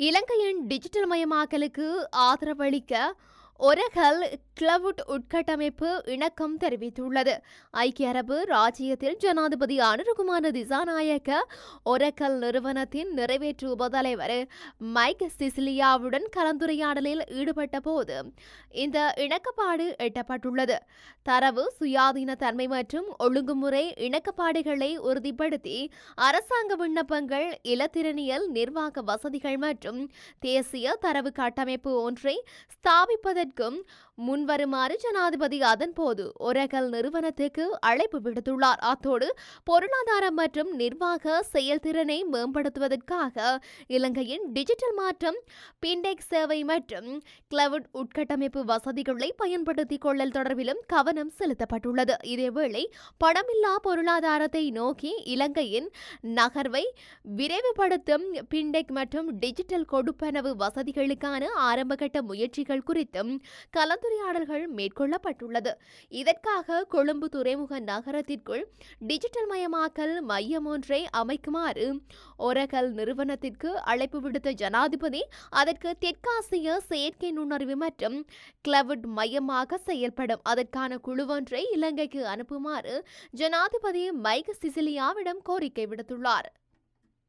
இலங்கையின் டிஜிட்டல் மயமாக்கலுக்கு ஆதரவளிக்க ஒரகல் கிளவுட் உட்கட்டமைப்பு இணக்கம் தெரிவித்துள்ளது. ஐக்கிய அரபு ராஜ்யத்தில் ஜனாதிபதி அனுருகுமார திசாநாயக்க ஒரகல் நிறுவனத்தின் நிறைவேற்று உபதலைவர் மைக் சிசிலியாவுடன் கலந்துரையாடலில் ஈடுபட்ட போது இந்த இணக்கப்பாடு எட்டப்பட்டுள்ளது. தரவு சுயாதீன தன்மை மற்றும் ஒழுங்குமுறை இணக்கப்பாடுகளை உறுதிப்படுத்தி அரசாங்க விண்ணப்பங்கள் இலத்திரனியல் நிர்வாக வசதிகள் மற்றும் தேசிய தரவு கட்டமைப்பு ஒன்றை ஸ்தாபிப்பதற்கும் முன்வருமாறு ஜனாதிபதி அதன்போது ஒரகல் நிறுவனத்துக்கு அழைப்பு விடுத்துள்ளார். அத்தோடு பொருளாதாரம் மற்றும் நிர்வாக செயல்திறனை மேம்படுத்துவதற்காக இலங்கையின் டிஜிட்டல் மாற்றம் பின்டெக் சேவை மற்றும் கிளவுட் உட்கட்டமைப்பு வசதிகளை பயன்படுத்திக் கொள்ளல் தொடர்பிலும் கவனம் செலுத்தப்பட்டுள்ளது. இதேவேளை பணமில்லா பொருளாதாரத்தை நோக்கி இலங்கையின் நகர்வை விரைவுபடுத்தும் பின்டெக் மற்றும் டிஜிட்டல் கொடுப்பனவு வசதிகளுக்கான ஆரம்பகட்ட முயற்சிகள் குறித்தும் கலந்துரையாடல்கள் மேற்கொள்ளப்பட்டுள்ளது. இதற்காக கொழும்பு துறைமுக நகரத்திற்குள் டிஜிட்டல் மயமாக்கல் மையம் ஒன்றை அமைக்குமாறு ஒரகல் நிறுவனத்திற்கு அழைப்பு விடுத்த ஜனாதிபதி அதற்கு தெற்காசிய செயற்கை நுண்ணறிவு மற்றும் கிளவுட் மையமாக செயல்படும். அதற்கான குழுவொன்றை இலங்கைக்கு அனுப்புமாறு ஜனாதிபதி மைக் சிசிலியாவிடம் கோரிக்கை விடுத்துள்ளார்.